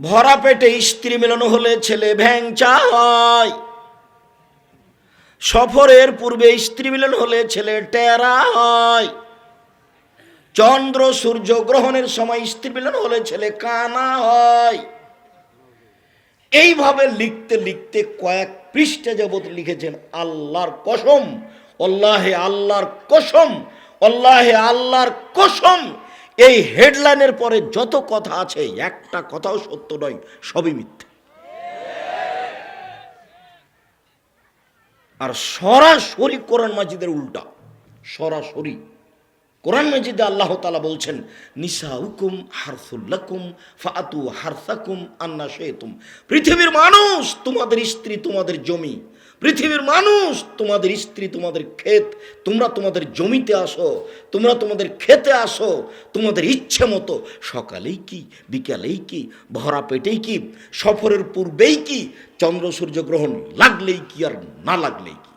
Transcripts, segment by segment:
ভরা পেটে স্ত্রী মিলন হলে ছেলে ভ্যাংচা হয় সফরের পূর্বে স্ত্রী মিলন হলে ছেলে টেরা হয়। চন্দ্র সূর্য গ্রহণের সময় স্ত্রী মিলন হলে ছেলে কানা হয়। এইভাবে লিখতে লিখতে কয়েক পৃষ্ঠা যাবত লিখেছেন আল্লাহর কসম। অল্লাহে আল্লাহর কসম, অল্লাহে আল্লাহর কসম। এই হেডলাইনের পরে যত কথা আছে, একটা কথাও সত্য নয়, সবই মিথ্যে। আর সরাসরি কোরআন মাজিদের উল্টা, সরাসরি। কোরআন মাজিদে আল্লাহ তালা বলছেন নিসা হুকুম হারসুল্লাকুম ফাতু হারসাকুম আন্না শেতুম পৃথিবীর মানুষ তোমাদের স্ত্রী, তোমাদের জমি। পৃথিবীর মানুষ তোমাদের স্ত্রী, তোমাদের ক্ষেত। তোমরা তোমাদের জমিতে আসো, তোমরা তোমাদের খেতে আসো, তোমাদের ইচ্ছে মতো। সকালেই কি, বিকালেই কি, ভরা পেটেই কি, সফরের পূর্বেই কি, চন্দ্র সূর্য গ্রহণ লাগলেই কি আর না লাগলেই কি?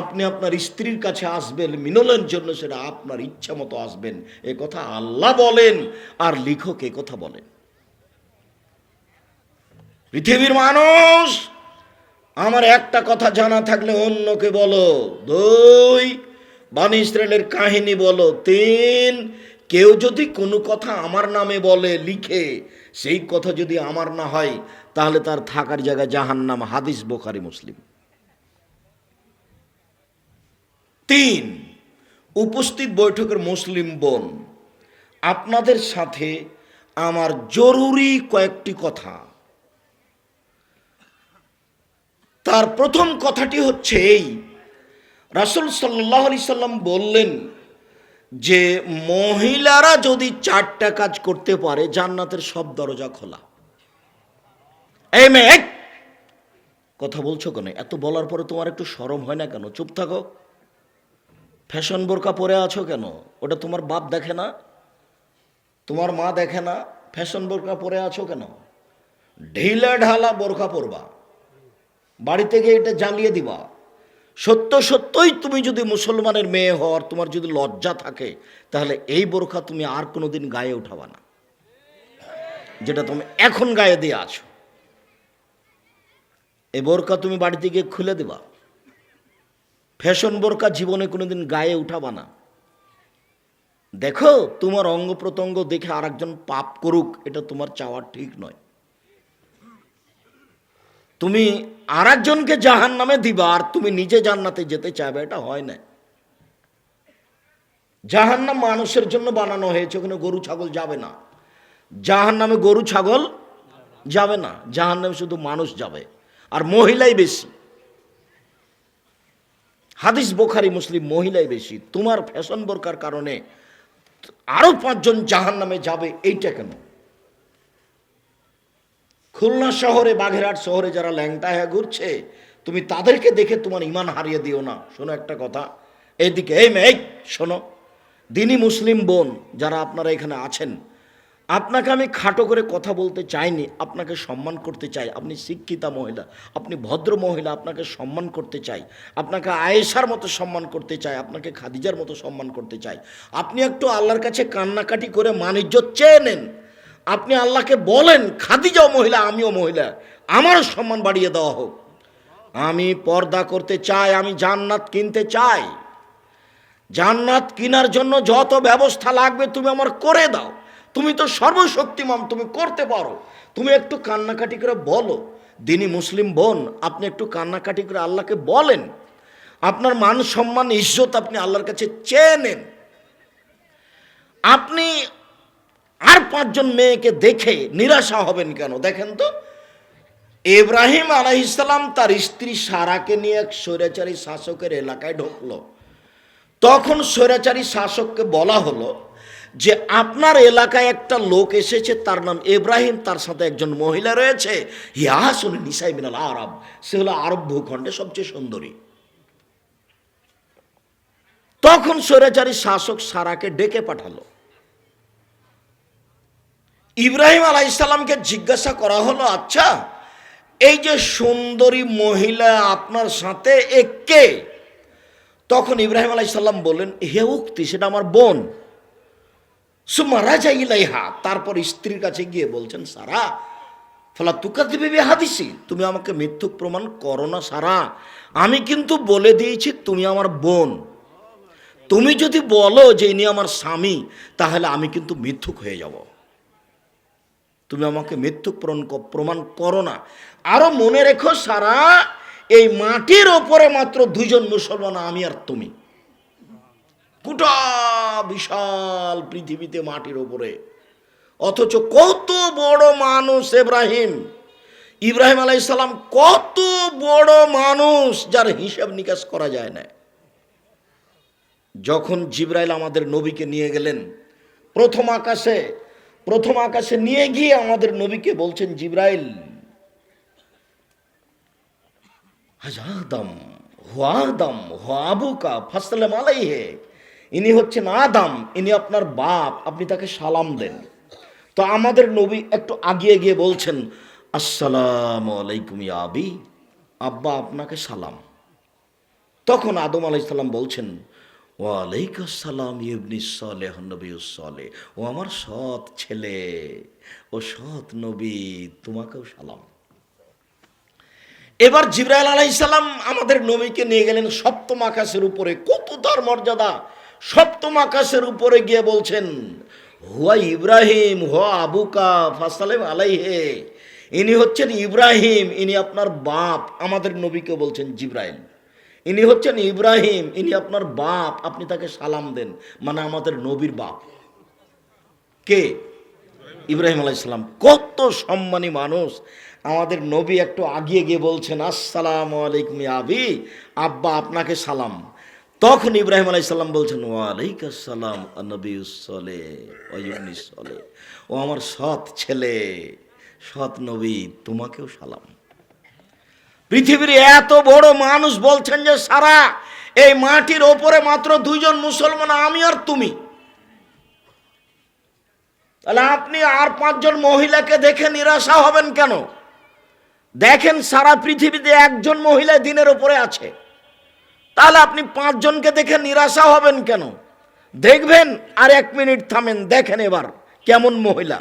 আপনি আপনার স্ত্রীর কাছে আসবেন মিনলের জন্য সেটা আপনার ইচ্ছা মতো আসবেন। এ কথা আল্লাহ বলেন, আর লিখক এ কথা বলেন। পৃথিবীর মানুষ, আমার একটা কথা জানা থাকলে অন্যকে বলো। দুই বানি ইসরায়েলের কাহিনী বলো। তিন, কেউ যদি কোনো কথা আমার নামে বলে, লিখে, সেই কথা যদি আমার না হয়, তাহলে তার থাকার জায়গা জাহান্নাম, হাদিস বোখারি, মুসলিম। তিন, উপস্থিত বৈঠকের মুসলিম বোন, আপনাদের সাথে আমার জরুরি কয়েকটি কথা। তার প্রথম কথাটি হচ্ছে এই, রাসুল সাল্লাহ আলি সাল্লাম বললেন যে, মহিলারা যদি চারটা কাজ করতে পারে, জান্নাতের সব দরজা খোলা। কথা বলছো কেন? এত বলার পরে তোমার একটু সরম হয় না কেন? চুপ থাকো। ফ্যাশন বোরকা পরে আছো কেন? ওটা তোমার বাপ দেখে না? তোমার মা দেখে না? ফ্যাশন বোরকা পরে আছো কেন? ঢিলা ঢালা বোরকা পরবা। বাড়িতে গিয়ে এটা জ্বালিয়ে দিবা। সত্য সত্যই তুমি যদি মুসলমানের মেয়ে হওয়ার তোমার যদি লজ্জা থাকে, তাহলে এই বোরখা তুমি আর কোনো দিন গায়ে উঠাবা না। যেটা তুমি এখন গায়ে দিয়ে আছো। এই বোরখা তুমি বাড়িতে গিয়ে খুলে দেবা। ফ্যাশন বোরকা জীবনে কোনোদিন গায়ে উঠাবা না। দেখো, তোমার অঙ্গ প্রত্যঙ্গ দেখে আরেকজন পাপ করুক, এটা তোমার চাওয়া ঠিক নয়। তুমি আর একজনকে জাহান নামে দিবা আর তুমি নিজে জান্নাতে যেতে চাইবে, এটা হয় না। জাহান নাম মানুষের জন্য বানানো হয়েছে, ওখানে গরু, ছাগল যাবে না। জাহান নামে গরু, ছাগল যাবে না। জাহান নামে শুধু মানুষ যাবে, আর মহিলাই বেশি। হাদিস বোখারি মুসলিম মহিলাই বেশি। তোমার ফ্যাশন বোরকার কারণে আরও পাঁচজন জাহান নামে যাবে, এইটা কেন? খুলনা শহরে বাঘেরহাট শহরে যারা ল্যাংটা হয়ে ঘুরছে, তুমি তাদেরকে দেখে তোমার ইমান হারিয়ে দিও না। শোনো একটা কথা। এইদিকে এই মেয়ে শোনো। দিনী মুসলিম বোন যারা আপনারা এখানে আছেন আপনাকে আমি খাটো করে কথা বলতে চাইনি, আপনাকে সম্মান করতে চাই। আপনি শিক্ষিতা মহিলা, আপনি ভদ্র মহিলা, আপনাকে সম্মান করতে চাই। আপনাকে আয়েশার মতো সম্মান করতে চাই, আপনাকে খাদিজার মতো সম্মান করতে চাই। আপনি একটু আল্লাহর কাছে কান্নাকাটি করে মানিজ্য চেয়ে নেন। আপনি আল্লাহকে বলেন, খাদিজাও মহিলা, আমিও মহিলা, আমারও সম্মান বাড়িয়ে দেওয়া হোক। আমি পর্দা করতে চাই, আমি জান্নাত কিনতে চাই। জান্নাত কেনার জন্য যত ব্যবস্থা লাগবে তুমি আমার করে দাও। তুমি তো সর্বশক্তিমান, তুমি করতে পারো। তুমি একটু কান্নাকাটি করে বলো। দিনী মুসলিম বোন, আপনি একটু কান্নাকাটি করে আল্লাহকে বলেন। আপনার মান সম্মান, ইজ্জত আপনি আল্লাহর কাছে চেয়ে নেন। আপনি আর পাঁচজন মেয়েকে দেখে নিরাশা হবেন কেন? দেখেন তো। ইব্রাহিম আলাইসালাম তার স্ত্রী সারাকে নিয়ে এক স্বৈরাচারী শাসকের এলাকায় ঢুকলো। তখন স্বৈরাচারী শাসককে বলা হলো যে আপনার এলাকায় একটা লোক এসেছে, তার নাম ইব্রাহিম, তার সাথে একজন মহিলা রয়েছে। হিয়াসুন নিসাই মিনাল আরব। সে হলো আরব ভূখণ্ডে সবচেয়ে সুন্দরী। তখন স্বৈরাচারী শাসক সারাকে ডেকে পাঠালো। ইব্রাহিম আলাই ইসলামকে জিজ্ঞাসা করা হলো আচ্ছা এই যে সুন্দরী মহিলা আপনার সাথে, এ কে? তখন ইব্রাহিম আলাই সাল্লাম বললেন, হে উক্তি, সেটা আমার বোন। সুমা রাজা তারপর স্ত্রীর কাছে গিয়ে বলছেন, সারা, ফলা তুকা দেবে হাদিসি, তুমি আমাকে মিথ্যুক প্রমাণ করো না, সারা। আমি কিন্তু বলে দিয়েছি, তুমি আমার বোন। তুমি যদি বলো যে ইনি আমার স্বামী, তাহলে আমি কিন্তু মিথ্যুক হয়ে যাব। তুমি আমাকে মিথ্যুক প্রমাণ প্রমাণ করো না। আরও মনে রেখো, সারা, এই মাটির ওপরে মাত্র দুজন মুসলমান, আমি আর তুমি। গোটা বিশাল পৃথিবীতে মাটির ওপরে অথচ কত বড় মানুষ ইব্রাহিম ইব্রাহিম আলাইসাল্লাম কত বড় মানুষ যার হিসাব নিকাশ করা যায় না। যখন জিব্রাইল আমাদের নবীকে নিয়ে গেলেন, প্রথম আকাশে প্রথম আকাশে নিয়ে গিয়ে আমাদের নবীকে বলছেন, জিব্রাইল, হাজাদম, হুয়াদম হুয়াবুকা ফাসলাম আলাইহে ইনি হচ্ছেন আদাম, ইনি আপনার বাপ, আপনি তাকে সালাম দেন। তো আমাদের নবী একটু আগিয়ে গিয়ে বলছেন, আসসালাম আলাইকুম আবি, আব্বা আপনাকে সালাম। তখন আদম আলাইসাল্লাম বলছেন, ওয়ালাইকুম সালাম ইবনি সালেহ, নবী সালে ও আমার সৎ ছেলে, ও সৎ নবী, তোমাকেও সালাম। এবার জিব্রাইল আলাইসাল্লাম আমাদের নবীকে নিয়ে গেলেন সপ্তম আকাশের উপরে। কত তার মর্যাদা! সপ্তম আকাশের উপরে গিয়ে বলছেন, হুয়া ইব্রাহিম, হুয়া আবুকা, ফাসালেম আলাইহে। ইনি হচ্ছেন ইব্রাহিম, ইনি আপনার বাপ। আমাদের নবীকে বলছেন, জিব্রাইল, ইনি হচ্ছেন ইব্রাহিম, ইনি আপনার বাপ, আপনি তাকে সালাম দেন। মানে আমাদের নবীর বাপ। কে? ইব্রাহিম আলাইসাল্লাম কত সম্মানী মানুষ। আমাদের নবী একটু আগিয়ে গিয়ে বলছেন, আসসালাম আলাইকুম আবি, আব্বা আপনাকে সালাম। তখন ইব্রাহিম আলাইসাল্লাম বলছেন ওয়ালাইক আসসালাম নবী সলে ও আমার সৎ ছেলে, সৎ নবী, তোমাকেও সালাম। পৃথিবীর এত বড় মানুষ বলছেন যে, সারা এই মাটির ওপরে মাত্র দুইজন মুসলমান, আমি আর তুমি। তাহলে আপনি আর পাঁচজন মহিলাকে দেখে নিরাশা হবেন কেন? দেখেন সারা পৃথিবীতে একজন মহিলা দিনের উপরে আছে। তাহলে আপনি পাঁচজনকে দেখে নিরাশা হবেন কেন? দেখবেন আর এক মিনিট থামেন, দেখেন এবার কেমন মহিলা।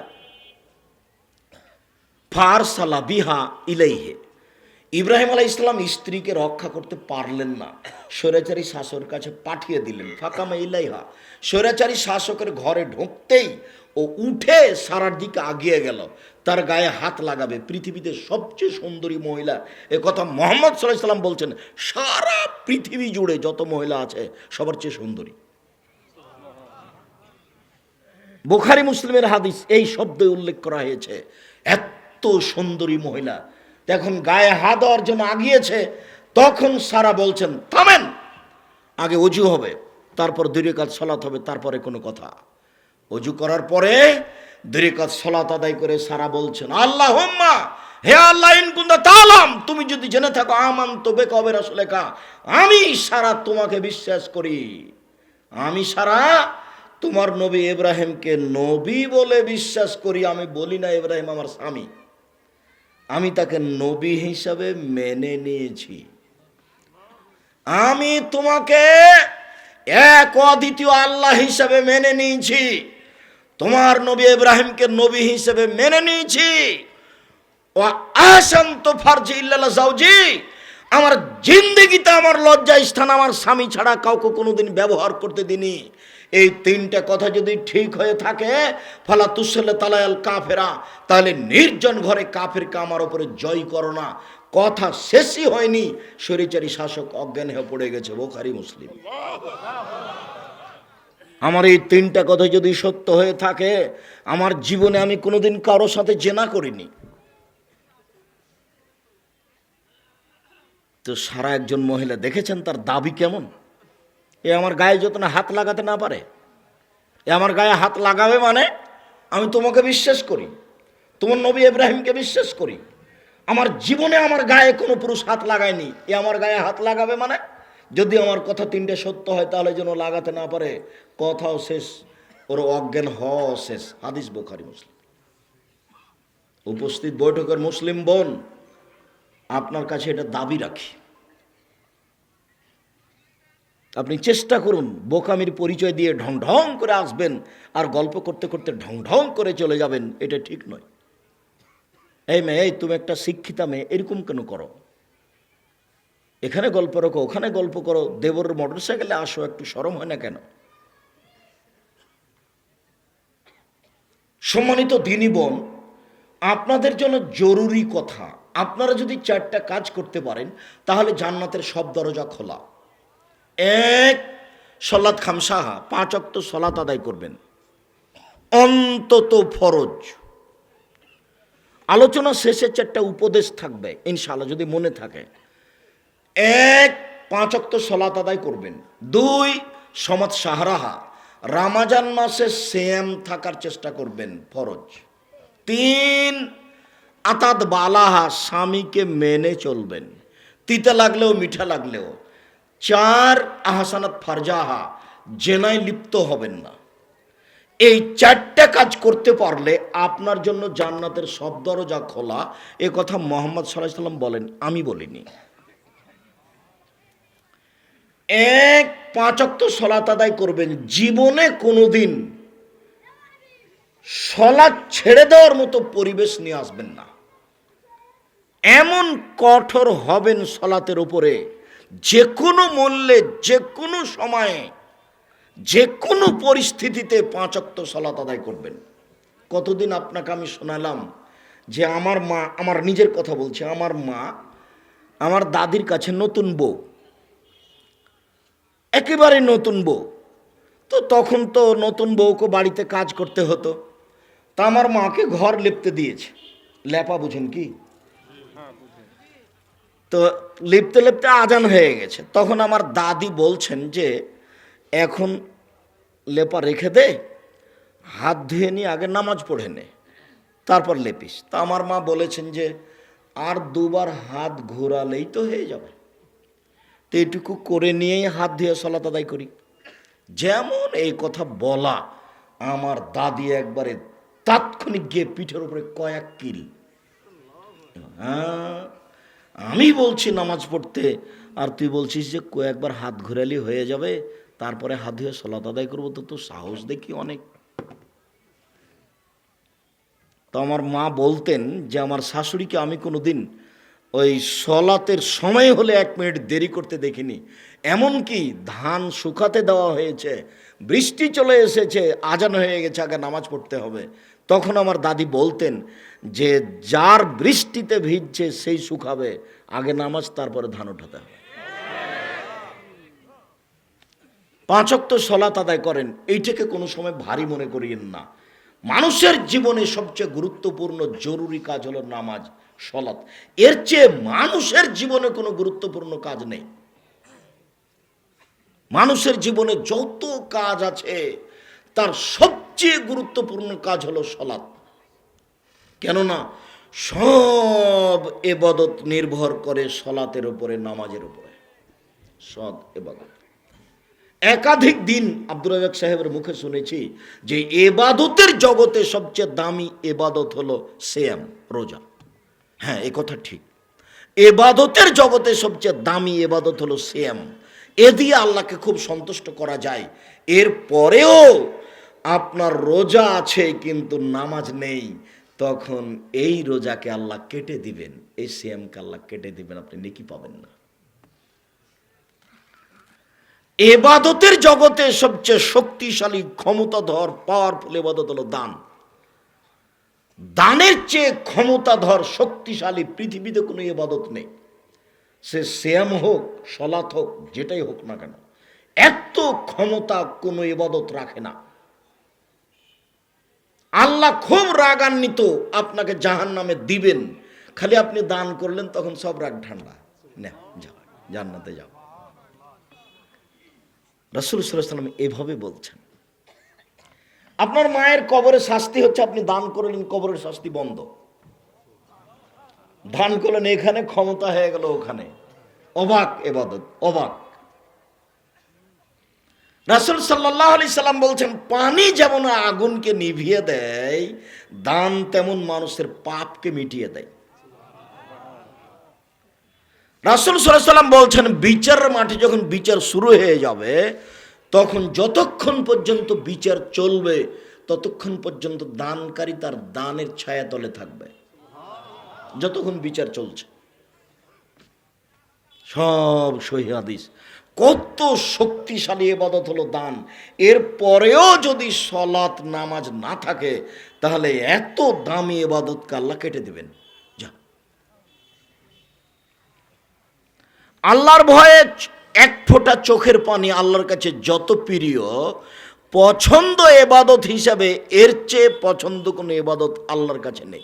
ফার সালা বিহা ইলাইহে। ইব্রাহিম আলাহ ইসলাম স্ত্রীকে রক্ষা করতে পারলেন না। স্বৈরাচারী শাসকের কাছে পাঠিয়ে দিলেন। ফাঁকামা ইলাইহা স্বৈরাচারী শাসকের ঘরে ঢুকতেই ও উঠে সারার দিকে আগিয়ে গেল। তার গায়ে হাত লাগাবে। পৃথিবীতে সবচেয়ে সুন্দরী মহিলা। এ কথা মোহাম্মদ সাল্লাহ সাল্লাম বলছেন, সারা পৃথিবী জুড়ে যত মহিলা আছে, সবার চেয়ে সুন্দরী। বোখারি মুসলিমের হাদিস এই শব্দে উল্লেখ করা হয়েছে, এত সুন্দরী মহিলা। এখন গায়ে হাত দেওয়ার জন্য আগিয়েছে, তখন সারা বলছেন, থামেন! আগে অজু হবে, তারপর দুই কাজ সলাত হবে, তারপরে কোনো কথা। অজু করার পরে দুই কাজ সলাত আদায় করে সারা বলছেন আল্লাহ হে আল্লাহ ইনকুন্দা তালাম তুমি যদি জেনে থাকো, আমান তো বেকবের আসলে কা আমি সারা তোমাকে বিশ্বাস করি। আমি সারা তোমার নবী ইব্রাহিমকে নবী বলে বিশ্বাস করি, আমি বলি না ইব্রাহিম আমার স্বামী। আমি তাকে নবী হিসাবে মেনে নিয়েছি। আমি তোমাকে এক অদ্বিতীয় আল্লাহ হিসাবে মেনে নিয়েছি। তোমার নবী ইব্রাহিমকে নবী হিসেবে মেনে নিয়েছি। ও আশান্ত ফার্জি ইল্লাল্লাহ জাউজি আমার জিন্দগিতে আমার লজ্জা স্থান, আমার স্বামী ছাড়া কাউকে কোনোদিন ব্যবহার করতে দিনি। এই তিনটা কথা যদি ঠিক হয়ে থাকে, ফালা তুসলে তালায়াল কাফেরা, তাহলে নির্জন ঘরে কাফেরকে আমার ওপরে জয় করো না। কথা শেষই হয়নি শরীচারী শাসক অজ্ঞান হয়ে পড়ে গেছে, বোখারি মুসলিম। আমার এই তিনটা কথা যদি সত্য হয়ে থাকে, আমার জীবনে আমি কোনোদিন কারোর সাথে জেনা করিনি। তো সারা একজন মহিলা দেখেছেন তার দাবি কেমন? এ আমার গায়ে যত না হাত লাগাতে না পারে, এ আমার গায়ে হাত লাগাবে মানে আমি তোমাকে বিশ্বাস করি, তোমার নবী ইব্রাহিমকে বিশ্বাস করি। আমার জীবনে আমার গায়ে কোনো পুরুষ হাত লাগায়নি, এ আমার গায়ে হাত লাগাবে মানে যদি আমার কথা তিনটে সত্য হয় তাহলে যেন লাগাতে না পারে, কথাও শেষ, ওর অজ্ঞান হওয়াও শেষ। হাদিস বোখারি, মুসলিম। উপস্থিত বৈঠকের মুসলিম বোন, আপনার কাছে এটা দাবি রাখি। আপনি চেষ্টা করুন বোকামির পরিচয় দিয়ে ঢং ঢং করে আসবেন আর গল্প করতে করতে ঢং ঢং করে চলে যাবেন, এটা ঠিক নয়। এই মেয়ে, এই তুমি একটা শিক্ষিতা মেয়ে, এরকম কেন করো? এখানে গল্প রাখো, ওখানে গল্প করো, দেবর মোটর সাইকেলে আসো, একটু সরম হয় না কেন? সম্মানিত দিনী বোন, আপনাদের জন্য জরুরি কথা, আপনারা যদি চারটা কাজ করতে পারেন, তাহলে জান্নাতের সব দরজা খোলা। এক, সলাৎ খামসাহা, পাঁচ অক্ত সলাত আদায় করবেন। অন্তত ফরজ। আলোচনা শেষে চারটা উপদেশ থাকবে, ইনশাআল্লাহ, যদি মনে থাকে। এক, পাঁচ অক্ত সলাত আদায় করবেন। দুই সমাজ সাহারাহা, রামাজান মাসে সেম থাকার চেষ্টা করবেন, ফরজ। তিন, আতাত বালাহা, স্বামীকে মেনে চলবেন। তিতে লাগলেও, মিঠা লাগলেও। চার আহসানাত ফারজাহা, জেনায় লিপ্ত হবেন না। এই চারটা কাজ করতে পারলে আপনার জন্য জান্নাতের সব দরজা খোলা। এ কথা মোহাম্মদ সাল্লাম বলেন, আমি বলিনি। এক পাঁচক্ত সলাত আদায় করবেন, জীবনে কোনোদিন সলাৎ ছেড়ে দেওয়ার মতো পরিবেশ নিয়ে আসবেন না। এমন কঠোর হবেন সলাতের উপরে। যে কোনো মূল্যে যে কোনো সময়ে যে কোনো পরিস্থিতিতে পাঁচক্ত সলাত আদায় করবেন। কতদিন আপনাকে আমি শোনালাম যে আমার মা, আমার নিজের কথা বলছে, আমার মা, আমার দাদির কাছে নতুন বউ। একেবারে নতুন বউ। তো তখন তো নতুন বউকে বাড়িতে কাজ করতে হতো। তা আমার মাকে ঘর লেপতে দিয়েছে। লেপা বুঝেন কি? তো লিপতে লিপতে আজান হয়ে গেছে। তখন আমার দাদি বলছেন যে, এখন লেপা রেখে দে, হাত ধুয়ে নিয়ে আগে নামাজ পড়ে নে, তারপর লেপিস। তা আমার মা বলেছেন যে, আর দুবার হাত ঘোরালেই তো হয়ে যাবে। তো এটুকু করে নিয়েই হাত ধুয়ে সলাত আদায় করি। যেমন এই কথা বলা, আমার দাদি একবারে তাৎক্ষণিক গিয়ে পিঠের উপরে কয়েক কিল। হ্যাঁ আমি বলছি নামাজ পড়তে, আর তুই বলছিস যে কয়েকবার হাত ঘুরালি হয়ে যাবে, তারপরে হাত ধুয়ে সলাত আদায় করব, তো তোর সাহস দেখি অনেক। তো আমার মা বলতেন যে আমার শাশুড়িকে আমি কোনো দিন ওই সলাতের সময় হলে এক মিনিট দেরি করতে দেখিনি। এমনকি ধান শুকাতে দেওয়া হয়েছে, বৃষ্টি চলে এসেছে, আজান হয়ে গেছে, আগে নামাজ পড়তে হবে। তখন আমার দাদি বলতেন যে যার বৃষ্টিতে ভিজছে সেই শুকাবে। আগে নামাজ, তারপরে ধান উঠাতে হবে। পাঁচক্ত সলাত আদায় করেন, এইটাকে কোনো সময় ভারী মনে করিয়েন না। মানুষের জীবনে সবচেয়ে গুরুত্বপূর্ণ জরুরি কাজ হলো নামাজ, সলাৎ। এর চেয়ে মানুষের জীবনে কোনো গুরুত্বপূর্ণ কাজ নেই। মানুষের জীবনে যত কাজ আছে, তার সবচেয়ে গুরুত্বপূর্ণ কাজ হলো সলাৎ। কেননা সব এবাদত নির্ভর করে সলাতের উপরে, নামাজের উপরে। সৎ এবাদত। একাধিক দিন আব্দুর রাজাক সাহেবের মুখে শুনেছি যে এবাদতের জগতে সবচেয়ে দামি এবাদত হলো সেম রোজা। হ্যাঁ এ কথা ঠিক। এবাদতের জগতে সবচেয়ে দামি এবাদত হলো সেম এ দিয়ে আল্লাহকে খুব সন্তুষ্ট করা যায়। এর পরেও আপনার রোজা আছে, কিন্তু নামাজ নেই। তখন এই রোজাকে আল্লাহ কেটে দিবেন, এই সিএমকে আল্লাহ কেটে দিবেন, আপনি নেকি পাবেন না। এবাদতের জগতে সবচেয়ে শক্তিশালী, ক্ষমতাধর পাওয়ারফুল এবাদত হলো দান। দানের চেয়ে ক্ষমতাধর, শক্তিশালী পৃথিবীতে কোনো এবাদত নেই। সে শ্যাম হোক সলাৎ হোক, যেটাই হোক না কেন, এত ক্ষমতা কোনো এবাদত রাখে না। আল্লাহ খুব রাগান্বিত আপনাকে জাহান নামে দিবেন। খালি আপনি দান করলেন, তখন সব রাগ ঠান্ডা। জান্নাতে যাও। রসুল সাল্লাম এভাবে বলছেন। আপনার মায়ের কবরের শাস্তি হচ্ছে আপনি দান করলেন, কবরের শাস্তি বন্ধ। দান করলেন, এখানে ক্ষমতা হয়ে গেল, ওখানে। অবাক এবাদত, অবাক। রাসুল সাল্লাহ আলি সাল্লাম বলছেন, পানি যেমন আগুনকে নিভিয়ে দেয়, দান তেমন মানুষের পাপকে মিটিয়ে দেয়। রাসুল সাল্লাম বলছেন, বিচারের মাঠে যখন বিচার শুরু হয়ে যাবে, তখন যতক্ষণ পর্যন্ত বিচার চলবে, ততক্ষণ পর্যন্ত দানকারী তার দানের ছায়া তলে থাকবে। যতক্ষণ বিচার চলছে। সব সহি হাদিস। কত শক্তিশালী এবাদত হলো দান। এর পরেও যদি সলাৎ নামাজ না থাকে, তাহলে এত দামি এবাদতকে আল্লাহ কেটে দেবেন। যা। আল্লাহর ভয়ে এক ফোঁটা চোখের পানি আল্লাহর কাছে যত প্রিয়, পছন্দ এবাদত হিসাবে এর চেয়ে পছন্দ কোনো এবাদত আল্লাহর কাছে নেই।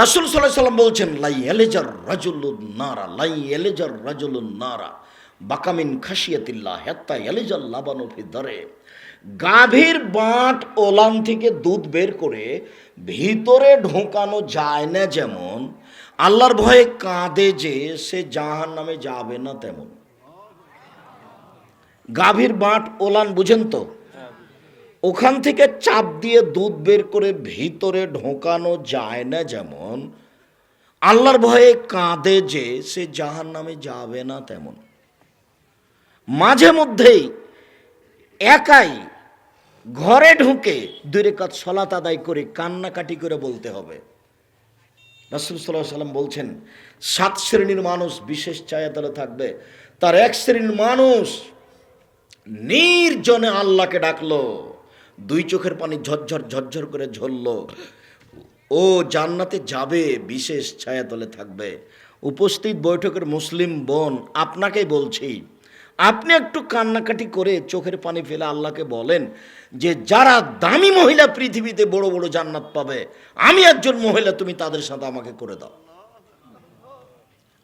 রাসুল সাল্লাহ সাল্লাম বলছেন, লাই এলেজার রাজুলুন নারা, লাই এলেজার রাজুলুন নারা, বাকামিন খাসিয়াতিল্লাহ হেত্তা এলেজার লাবানফি ধরে গাভীর বাঁট ওলান থেকে দুধ বের করে ভিতরে ঢোকানো যায় না যেমন, আল্লাহর ভয়ে কাঁদে যে সে জাহান নামে যাবে না তেমন। গাভীর বাঁট ওলান, বুঝেন তো? ওখান থেকে চাপ দিয়ে দুধ বের করে ভিতরে ঢোকানো যায় না যেমন, আল্লাহর ভয়ে কাঁদে যে সে জাহান নামে যাবে না তেমন। মাঝে মধ্যেই একাই ঘরে ঢুকে দুই রেখাত সলাত আদায় করে কান্নাকাটি করে বলতে হবে। রাসুল সাল্লাহ সাল্লাম বলছেন, সাত শ্রেণির মানুষ বিশেষ চায়াতলে থাকবে। তার এক শ্রেণির মানুষ নির্জনে আল্লাহকে ডাকলো। দুই চোখের পানি ঝরঝর ঝরঝর করে ঝরলো। ও জান্নাতে যাবে, বিশেষ ছায়াতলে থাকবে। উপস্থিত বৈঠকের মুসলিম বোন, আপনাকেই বলছি, আপনি একটু কান্নাকাটি করে চোখের পানি ফেলে আল্লাহকে বলেন যে, যারা দামি মহিলা পৃথিবীতে বড় বড় জান্নাত পাবে, আমি একজন মহিলা, তুমি তাদের সাথে আমাকে করে দাও।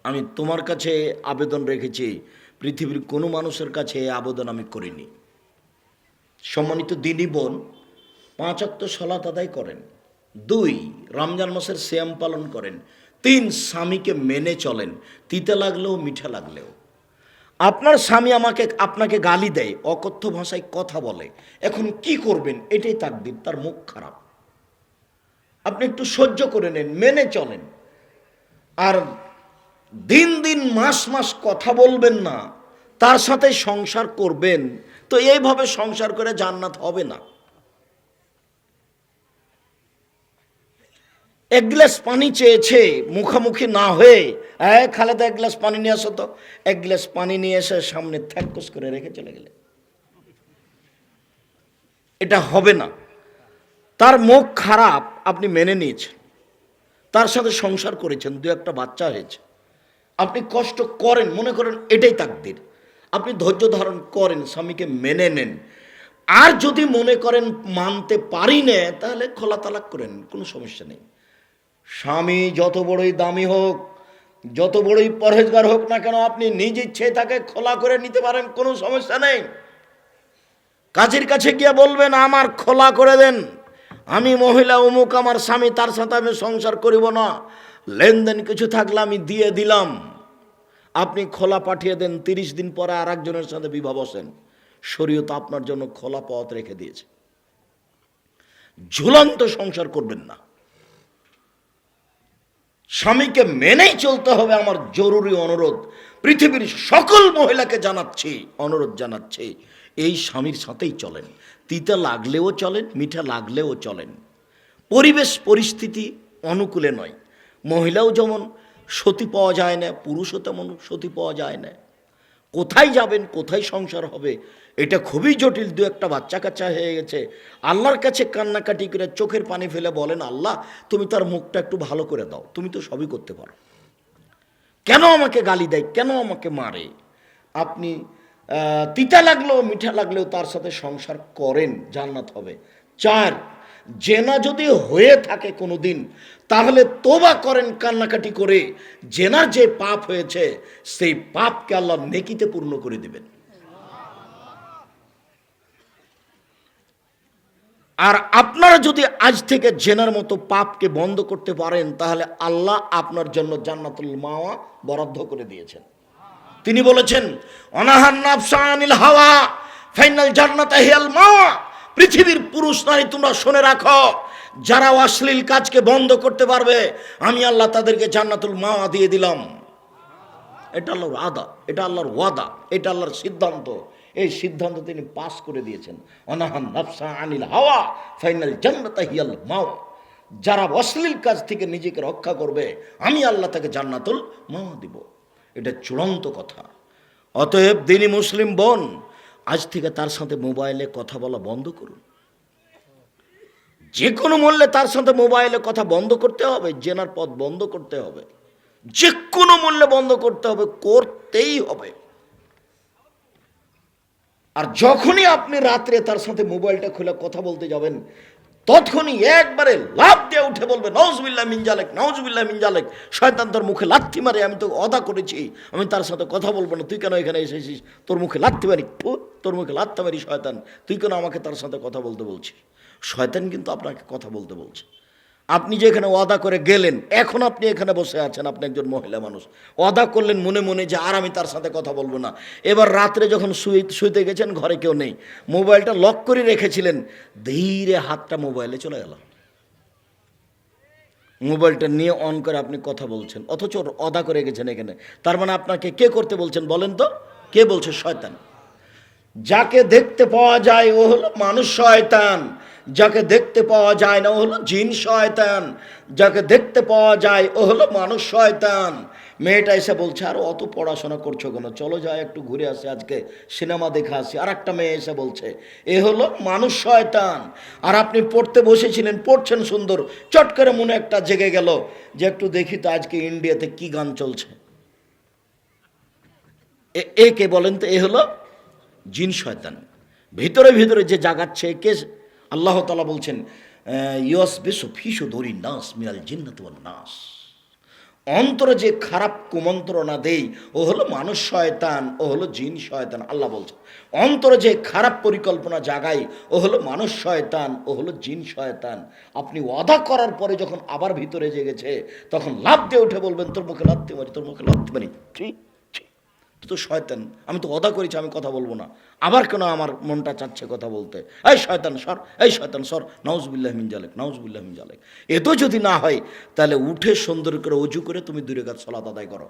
আমি তোমার কাছে আবেদন রেখেছি, পৃথিবীর কোনো মানুষের কাছে আবেদন আমি করিনি। সম্মানিত দিনী বোন, পাঁচ অক্ত সলাত আদায় করেন। দুই, রমজান মাসের শ্যাম পালন করেন। তিন, স্বামীকে মেনে চলেন। তিতে লাগলেও মিঠা লাগলেও। আপনার স্বামী আমাকে, আপনাকে গালি দেয়, অকথ্য ভাষায় কথা বলে। এখন কি করবেন? এটাই তাকদির, তার মুখ খারাপ। আপনি একটু সহ্য করে নেন, মেনে চলেন। আর দিন দিন, মাস মাস কথা বলবেন না, তার সাথে সংসার করবেন। তো এইভাবে সংসার করে জান্নাত হবে না। এক গ্লাস পানি চেয়েছে, মুখামুখি না হয়ে হ্যাঁ খালেদা, এক গ্লাস পানি নিয়ে আসো তো। এক গ্লাস পানি নিয়ে এসে সামনে থ্যাকস করে রেখে চলে গেলে। এটা হবে না। তার মুখ খারাপ, আপনি মেনে নিয়েছেন। তার সাথে সংসার করেছেন, দু একটা বাচ্চা হয়েছে। আপনি কষ্ট করেন, মনে করেন এটাই তাকদির। আপনি ধৈর্য ধারণ করেন, স্বামীকে মেনে নেন। আর যদি মনে করেন মানতে পারি না, তাহলে খোলা তালাক করেন, কোনো সমস্যা নেই। স্বামী যত বড়ই দামি হোক, যত বড়ই পরহেজগার হোক না কেন, আপনি নিজ ইচ্ছে তাকে খোলা করে নিতে পারেন, কোনো সমস্যা নেই। কাজের কাছে গিয়ে বলবেন, আমার খোলা করে দেন। আমি মহিলা, অমুক আমার স্বামী, তার সাথে আমি সংসার করিব না। লেনদেন কিছু থাকলে আমি দিয়ে দিলাম। আপনি খোলা পাঠিয়ে দেন, তিরিশ দিন পরে আর একজনের সাথে বিবাহ বসেন। শরীয়ত আপনার জন্য খোলা পথ রেখে দিয়েছে। ঝুলন্ত সংসার করবেন না। স্বামীকে মেনেই চলতে হবে আমার জরুরি অনুরোধ। পৃথিবীর সকল মহিলাকে জানাচ্ছি, অনুরোধ জানাচ্ছি, এই স্বামীর সাথেই চলেন। তিতা লাগলেও চলেন, মিঠা লাগলেও চলেন। পরিবেশ, পরিস্থিতি অনুকূলে নয়। মহিলাও যেমন সতী পাওয়া যায় না, পুরুষও তেমন সতী পাওয়া যায় না। কোথায় যাবেন, কোথায় সংসার হবে, এটা খুবই জটিল, দু একটা বাচ্চা কাচ্চা হয়ে গেছে। আল্লাহর কাছে কান্নাকাটি করে চোখের পানি ফেলে বলেন, আল্লাহ, তুমি তার মুখটা একটু ভালো করে দাও, তুমি তো সবই করতে পারো। কেন আমাকে গালি দেয়, কেন আমাকে মারে? আপনি তিতা লাগলেও, মিঠা লাগলেও তার সাথে সংসার করেন, জান্নাত হবে। চার জেনা যদি হয়ে থাকে কোনো দিন তাহলে তোবা করেন কান্নাকাটি করে, জেনার যে পাপ হয়েছে, সেই পাপকে আল্লাহ নেকিতে পূর্ণ করে দিবেন। আর আপনারা যদি আজ থেকে জেনার মতো পাপকে বন্ধ করতে পারেন, তাহলে আল্লাহ আপনার জন্য জান্নাতুল মাওয়া বরাদ্দ করে দিয়েছেন। তিনি বলেছেন, অনাহার নাফসানিল হাওয়া, ফাইনাল জান্নাত হিয়াল মাওয়া। পৃথিবীর পুরুষ নারী তোমরা শুনে রাখো। যারা অশ্লীল কাজকে বন্ধ করতে পারবে, আমি আল্লাহ তাদেরকে জান্নাতুল মাওয়া দিয়ে দিলাম। এটা আল্লাহর আদা, এটা আল্লাহর ওয়াদা, এটা আল্লাহর সিদ্ধান্ত। এই সিদ্ধান্ত তিনি পাস করে দিয়েছেন। অনাহান নাফসা আনিল হাওয়া, ফাইনাল জান্নাতা হিয়াল মাও যারা অশ্লীল কাজ থেকে নিজেকে রক্ষা করবে, আমি আল্লাহ তাকে জান্নাতুল মাওয়া দিব। এটা চূড়ান্ত কথা। অতএব দিনী মুসলিম বোন আজ থেকে তার সাথে মোবাইলে কথা বলা বন্ধ করুন। যে কোনো মূল্যে তার সাথে মোবাইলে কথা বন্ধ করতে হবে, জেনার পথ বন্ধ করতে হবে। যে কোনো মূল্যে বন্ধ করতে হবে, করতেই হবে। আর যখনই আপনি রাত্রে তার সাথে মোবাইলটা খুলে কথা বলতে যাবেন তখনই একবারে লাভ দিয়ে উঠে বলবে নওজবিল্লা মিনজালেক নওজবিল্লা মিনজালেক শয়তান তোর মুখে লাথি মারে, আমি তো অদা করেছি, আমি তার সাথে কথা বলব না। তুই কেন এখানে এসেছিস? তোর মুখে লাথি মারি তোর মুখে লাথি মারি শয়তান। তুই কেন আমাকে তার সাথে কথা বলতে বলছিস? শয়তান কিন্তু আপনাকে কথা বলতে বলছে। আপনি যে এখানে ওয়াদা করে গেলেন, এখন আপনি এখানে বসে আছেন, আপনি একজন মহিলা মানুষ। ওয়াদা করলেন মনে মনে যে আর আমি তার সাথে কথা বলব না। এবার রাত্রে যখন শুয়ে শুইতে গেছেন, ঘরে কেউ নেই। মোবাইলটা লক করে রেখেছিলেন, ধীরে হাতটা মোবাইলে চলে গেল। মোবাইলটা নিয়ে অন করে আপনি কথা বলছেন, অথচ অদা করে গেছেন এখানে। তার মানে আপনাকে কে করতে বলছেন বলেন তো? কে বলছে? শয়তান। যাকে দেখতে পাওয়া যায় ও হলো মানুষ শয়তান। যাকে দেখতে পাওয়া যায় না, ও হলো জিন শয়তান। যাকে দেখতে পাওয়া যায়, ও হলো মানুষ শয়তান। মেয়েটা এসে বলছে, আর অত পড়াশোনা করছ কেন? চলো যাই একটু ঘুরে আসি, আজকে সিনেমা দেখে আসি। আর একটা মেয়ে এসে বলছে, এ হলো মানুষ শয়তান। আর আপনি পড়তে বসেছিলেন, পড়ছেন সুন্দর, চট করে মনে একটা জেগে গেল যে একটু দেখি তো আজকে ইন্ডিয়াতে কি গান চলছে। এ- একে বলেন তো? এ হলো জিন শয়তান। ভিতরে ভিতরে যে জাগাচ্ছে, কে আল্লাহ তালা বলছেন ইয়স বেশ ফিসু ধরি নাস মিনাল জিন্নাত নাস। অন্তরে যে খারাপ কুমন্ত্রণা দেই, ও হলো মানুষ শয়তান, ও হলো জিন শয়তান, আল্লাহ বলছেন। অন্তরে যে খারাপ পরিকল্পনা জাগাই, ও হলো মানুষ শয়তান, ও হলো জিন শয়তান। আপনি ওয়াদা করার পরে যখন আবার ভিতরে জেগেছে, তখন লাভ দিয়ে উঠে বলবেন, তোর মুখে লাভতে পারি তোর মুখে লাভতে পারি ঠিক ঠিক তো শয়তান, আমি তো অদা করেছি আমি কথা বলব না। আবার কেন আমার মনটা চাচ্ছে কথা বলতে? এই শয়তান, সর, এই শয়তান, সর। নাউজবিল্লাহ মিন জালেক, নাউজবিল্লাহ মিন জালেক। এত যদি না হয়, তাহলে উঠে সুন্দর করে উজু করে তুমি দূরে কাজ সলাত আদায় করো।